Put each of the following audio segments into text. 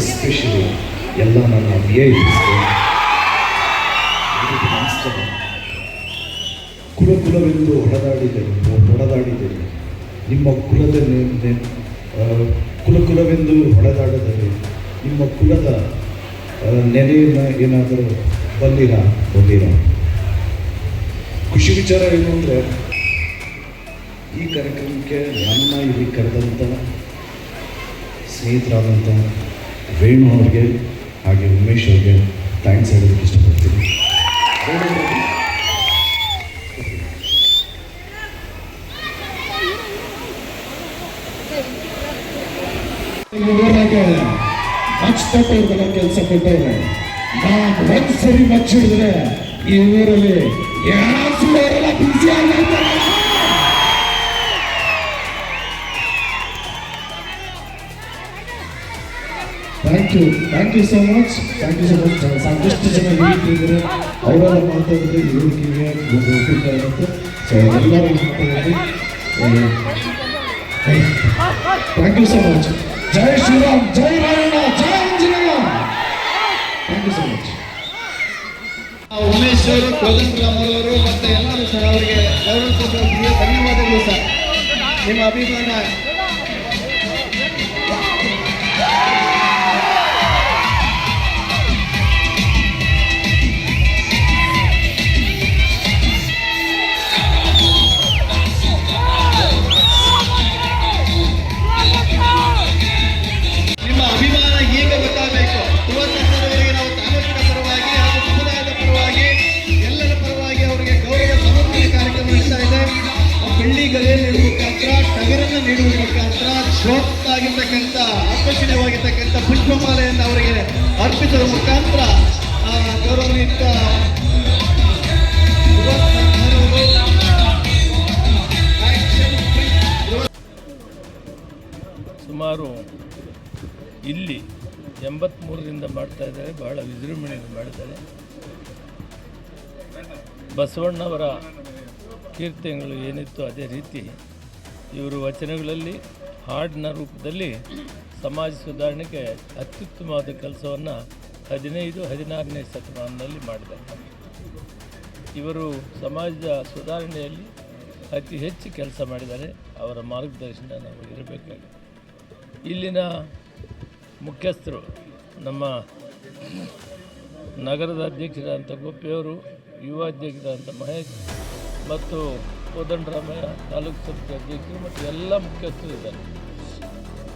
Especially ಎಲ್ಲ ನನ್ನ V I ನಮಸ್ಕಾರ ಕುಲ ಕುಲವೆಂದು ನಿಮ್ಮ ಕುಲದ ಕುಲ ಕುಲವೆಂದು ಹೊಡೆದಾಡಿದರೆ ನಿಮ್ಮ ಕುಲದ ನೆನೆಯನ್ನು ಏನಾದರೂ ಬಂದಿರ? ಬಂದಿರ. ಖುಷಿ ವಿಚಾರ ಏನು ಅಂದರೆ, ಈ ಕಾರ್ಯಕ್ರಮಕ್ಕೆ ನನ್ನ ಇಲ್ಲಿ ಕರೆದಂಥ ಸ್ನೇಹಿತರಾದಂಥ ವೇಣು ಅವ್ರಿಗೆ, ಹಾಗೆ ಉಮೇಶ್ ಅವ್ರಿಗೆ ಥ್ಯಾಂಕ್ಸ್ ಹೇಳೋದಕ್ಕೆ ಇಷ್ಟಪಡ್ತೀನಿ. ಊರಾಗೆ ಮಚ್ಚಿಟ್ಟವ್ರಿಗೆಲ್ಲ ಕೆಲಸ ಕೊಟ್ಟವ್ರೆ ನಾನು ಒಂದ್ಸರಿ ಮಚ್ಚಿಡಿದ್ರೆ ಈ ಊರಲ್ಲಿ ಯಾರು ಬಿಸಿ ಆಗೈತಾರೆ thank you thank you so much thank you so much ಸಾಕಷ್ಟು ಜನ ಹೇಳ್ತಿದ್ದಾರೆ ಅವರೆಲ್ಲ ಮಾತಾಡಿದ್ರೆ ಹೇಳಿಕೆಗೆ ಒಂದು ಇರುತ್ತೆ. ಸೊ ಎಲ್ಲರೂ ಮಾತಾಡಿದ್ರೆ ಥ್ಯಾಂಕ್ ಯು ಸೊ ಮಚ್ ಜೈ ಶ್ರೀರಾಮ್, ಜೈ ರಾಯಣ್ಣ, ಜೈ Anjaneya thank you so much Umesh ಅವರು ಕೋದಂಡರಾಮ್ ಅವರು ಮತ್ತೆ ಎಲ್ಲರೂ ಸರ್ ಅವರಿಗೆ ಧನ್ಯವಾದಗಳು ಸರ್. ನಿಮ್ಮ ಅಭಿಮಾನ ನೀಡುವ ಮುಖಾಂತರ ಶೋಕ್ತಾಗಿರ್ತಕ್ಕಂಥ ಆಕರ್ಷಣೀಯವಾಗಿರ್ತಕ್ಕಂಥ ಪುಷ್ಪಮಾಲೆಯನ್ನು ಅವರಿಗೆ ಅರ್ಪಿಸುವ ಮುಖಾಂತರ ಫ್ರೀ ಸುಮಾರು ಇಲ್ಲಿ ಎಂಬತ್ತ್ಮೂರರಿಂದ ಮಾಡ್ತಾ ಇದ್ದಾರೆ, ಬಹಳ ವಿಜೃಂಭಣೆಯಿಂದ ಮಾಡಿದ್ದಾರೆ ಬಸವಣ್ಣವರ ಕೀರ್ತನೆಗಳು ಏನಿತ್ತು ಅದೇ ರೀತಿ ಇವರು ವಚನಗಳಲ್ಲಿ, ಹಾಡಿನ ರೂಪದಲ್ಲಿ ಸಮಾಜ ಸುಧಾರಣೆಗೆ ಅತ್ಯುತ್ತಮವಾದ ಕೆಲಸವನ್ನು ಹದಿನೈದು, ಹದಿನಾರನೇ ಶತಮಾನದಲ್ಲಿ ಮಾಡಿದ್ದಾರೆ. ಇವರು ಸಮಾಜದ ಸುಧಾರಣೆಯಲ್ಲಿ ಅತಿ ಹೆಚ್ಚು ಕೆಲಸ ಮಾಡಿದ್ದಾರೆ. ಅವರ ಮಾರ್ಗದರ್ಶನ ನಾವು ಇರಬೇಕಾಗಿದೆ. ಇಲ್ಲಿನ ಮುಖ್ಯಸ್ಥರು, ನಮ್ಮ ನಗರದ ಅಧ್ಯಕ್ಷರಾದಂಥ ಗೋಪಿಯವರು, ಯುವ ಅಧ್ಯಕ್ಷರಾದಂಥ ಮಹೇಶ್ ಮತ್ತು ಕೋದಂಡರಾಮಯ್ಯ ತಾಲೂಕು ಸಮಿತಿ ಅಧ್ಯಕ್ಷರು ಮತ್ತು ಎಲ್ಲ ಮುಖ್ಯಸ್ಥರು ಇದ್ದಾರೆ.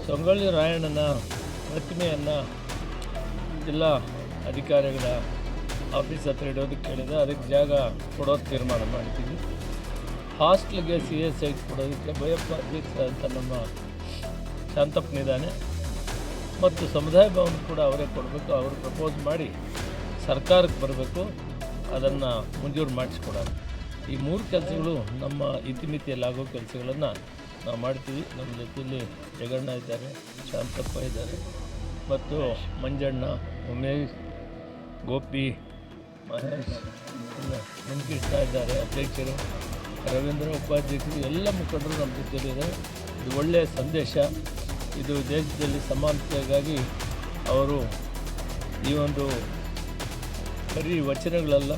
ಸಂಗೊಳ್ಳಿ ರಾಯಣ್ಣನ ಪ್ರತಿಮೆಯನ್ನು ಜಿಲ್ಲಾ ಅಧಿಕಾರಿಗಳ ಆಫೀಸ್ ಹತ್ರ ಇಡೋದಕ್ಕೆ ಕೇಳಿದೆ. ಅದಕ್ಕೆ ಜಾಗ ಕೊಡೋ ತೀರ್ಮಾನ ಮಾಡ್ತೀವಿ. ಹಾಸ್ಟ್ಲಿಗೆ ಸಿ ಎಸ್ ಐ ಕೊಡೋದಕ್ಕೆ ಭಯಪ್ಪ ಅಂತ ನಮ್ಮ ಶಾಂತಪ್ಪನಿದ್ದಾನೆ ಮತ್ತು ಸಮುದಾಯ ಭವನ ಕೂಡ ಅವರೇ ಕೊಡಬೇಕು. ಅವರು ಪ್ರಪೋಸ್ ಮಾಡಿ ಸರ್ಕಾರಕ್ಕೆ ಬರಬೇಕು. ಅದನ್ನು ಮಂಜೂರು ಮಾಡಿಸ್ಕೊಡೋಣ. ಈ ಮೂರು ಕೆಲಸಗಳು ನಮ್ಮ ಇತಿಮಿತಿಯಲ್ಲಿ ಆಗೋ ಕೆಲಸಗಳನ್ನು ನಾವು ಮಾಡ್ತೀವಿ. ನಮ್ಮ ಜೊತೆಯಲ್ಲಿ ಜಗಣ್ಣ ಇದ್ದಾರೆ ಶಾಂತಪ್ಪ ಇದ್ದಾರೆ, ಮತ್ತು ಮಂಜಣ್ಣ, ಉಮೇಶ್, ಗೋಪಿ, ಮಹೇಶ್ ನೆನಪಿಡ್ತಾ ಇದ್ದಾರೆ, ಅಧ್ಯಕ್ಷರು, ರವೀಂದ್ರ ಉಪಾಧ್ಯಕ್ಷರು, ಎಲ್ಲ ಮುಖಂಡರು ನಮ್ಮ ಜೊತೆಲಿದ್ದಾರೆ ಇದು ಒಳ್ಳೆಯ ಸಂದೇಶ. ಇದು ದೇಶದಲ್ಲಿ ಸಮಾನತೆಗಾಗಿ ಅವರು ಈ ಒಂದು ಬರೀ ವಚನಗಳಲ್ಲ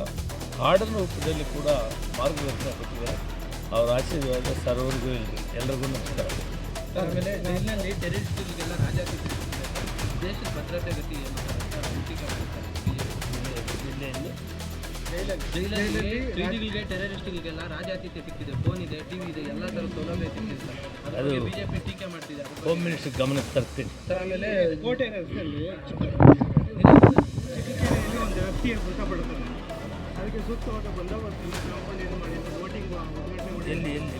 ಹಾಡಿನ ರೂಪದಲ್ಲಿ ಕೂಡ ಮಾರ್ಗದರ್ಶನ ಕೊಟ್ಟಿದ್ದಾರೆ. ಅವರ ಆಶೀರ್ವಾದ ಸರ್ವರಿಗೂ ಇಲ್ಲ ಎಲ್ರಿಗೂ ನಮಸ್ಕಾರ. ಆಮೇಲೆ ಜೈಲಿನಲ್ಲಿ ಟೆರರಿಸ್ಟ್ಗಳಿಗೆಲ್ಲ ರಾಜಾತಿ ದೇಶದ ಭದ್ರತೆ ಗತಿ ಏನು? ಟೀಕೆ ಮಾಡ್ತಾರೆ ಜಿಲ್ಲೆಯಲ್ಲಿ ಜೈಲಲ್ಲಿ ಕ್ರೀಡಿಗಳಿಗೆ ಟೆರರಿಸ್ಟ್ಗಳಿಗೆಲ್ಲ ರಾಜಾತಿಥ್ಯ ಸಿಕ್ಕಿದೆ. ಫೋನ್ ಇದೆ ಟಿವಿ ಇದೆ ಎಲ್ಲ ಥರದ ಸೌಲಭ್ಯ ಸಿಕ್ಕಿದೆ ಸರ್. ಅದು- ಬಿಜೆಪಿ ಟೀಕೆ ಮಾಡ್ತಿದ್ದಾರೆ ಹೋಮ್ ಮಿನಿಸ್ಟರ್ ಗಮನ ತರ್ತೀನಿ. ಸರ್ ಆಮೇಲೆ ಕೋಟೆ ರಸ್ತೆಯಲ್ಲಿ ಒಂದು ವ್ಯಕ್ತಿ ಮೃತಪಡುತ್ತಾನೆ ಅದಕ್ಕೆ ಸೂಕ್ತವಾದ ಬಂದೋಬಸ್ತ್ ಕಾಂಪೌಂಡ್ ಇದು ಮಾಡಿ ವೋಟಿಂಗ್ ಉದ್ಘಾಟನೆ ಮಾಡಿ. ಎಲ್ಲಿ ಎಲ್ಲಿ?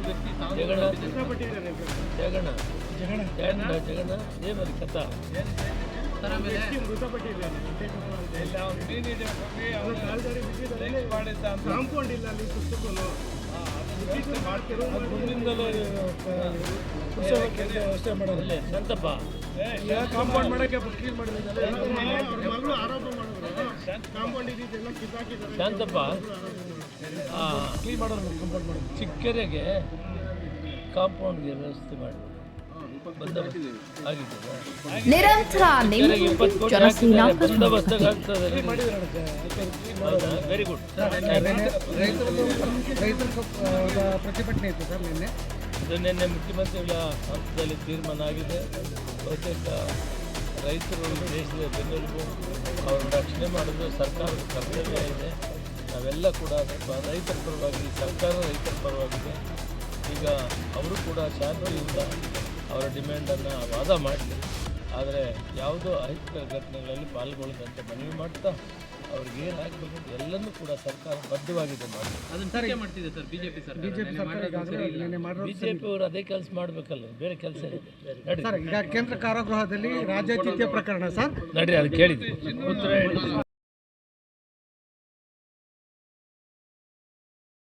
ವ್ಯಕ್ತಿ ತಾವು ಜಗಣ ಜಗಣ ಜಗಣ ಜಗಣ ಏನಲ್ಲಿ ಕಥಾ ಮೃತಪಟ್ಟಿದ್ದಾನೆ ಅದು ಕಾಲ್ದಾರಿ ಬಿಟ್ಟಿದ್ದಾರೆ ಕಾಂಪೌಂಡ್ ಇಲ್ಲ ಅಲ್ಲಿ ಸುತ್ತಕ್ಕೂ ಅಲ್ಲೇ ಶಾಂತಪ್ಪ. ಕಾಂಪೌಂಡ್ ಮಾಡಕ್ಕೆ ಕ್ಲೀನ್ ಮಾಡಿದ್ದಾರೆ. ಮಗಳು ಆರೋಪ ಮಾಡಿದ್ರು ಕಾಂಪೌಂಡ್ ಕಿತ್ತಾಕಿದ್ದಾರೆ. ಶಾಂತಪ್ಪ ಕ್ಲೀನ್ ಮಾಡೋದು ಕಂಪೌಂಡ್ ಮಾಡೋದು ಚಿಕ್ಕರೆಗೆ ಕಾಂಪೌಂಡ್ಗೆ ವ್ಯವಸ್ಥೆ ಮಾಡಿ. ನಿರಂತರ ನಿಮ್ಮ ಜನಸೇನಾ ಆಗ್ತದೆ. ವೆರಿ ಗುಡ್ ಪ್ರತಿಭಟನೆ ಇತ್ತು ಸರ್ ನಿನ್ನೆ. ನಿನ್ನೆ ಮುಖ್ಯಮಂತ್ರಿಗಳ ಹಂತದಲ್ಲಿ ತೀರ್ಮಾನ ಆಗಿದೆ. ಬಹುತೇಕ ರೈತರು ದೇಶದ ಬೆನ್ನೆಲುಬು ಅವ್ರನ್ನ ರಕ್ಷಣೆ ಮಾಡೋದು ಸರ್ಕಾರದ ಕರ್ತವ್ಯ ಇದೆ. ನಾವೆಲ್ಲ ಕೂಡ ರೈತರ ಪರವಾಗಿ, ಸರ್ಕಾರ ರೈತರ ಪರವಾಗಿದೆ. ಈಗ ಅವರು ಕೂಡ ಶಾಂತಿಯಿಂದ ಅವರ ಡಿಮ್ಯಾಂಡನ್ನು ವಾದ ಮಾಡಲಿ ಆದರೆ ಯಾವುದೋ ಅಹಿತಕರ ಘಟನೆಗಳಲ್ಲಿ ಪಾಲ್ಗೊಳ್ಳದಂತೆ ಮನವಿ ಮಾಡ್ತಾ ಅವ್ರಿಗೆ ಏನು ಆಗಬೇಕು ಎಲ್ಲನೂ ಕೂಡ ಸರ್ಕಾರ ಬದ್ಧವಾಗಿದೆ ಮಾಡಿ ಅದನ್ನ ಟೀಕೆ ಮಾಡ್ತಿದೆ ಸರ್ ಬಿಜೆಪಿ ಸರ್ ಅವರು ಅದೇ ಕೆಲಸ ಮಾಡಬೇಕಲ್ಲ ಬೇರೆ ಕೆಲಸ ಇದೆ ಸರ್ ಈಗ ಕೇಂದ್ರ ಕಾರಾಗೃಹದಲ್ಲಿ ರಾಜ್ಯಾತಿಥ್ಯ ಪ್ರಕರಣ ಸರ್. ನಡ್ರಿ ಅದು ಕೇಳಿದ್ವಿ.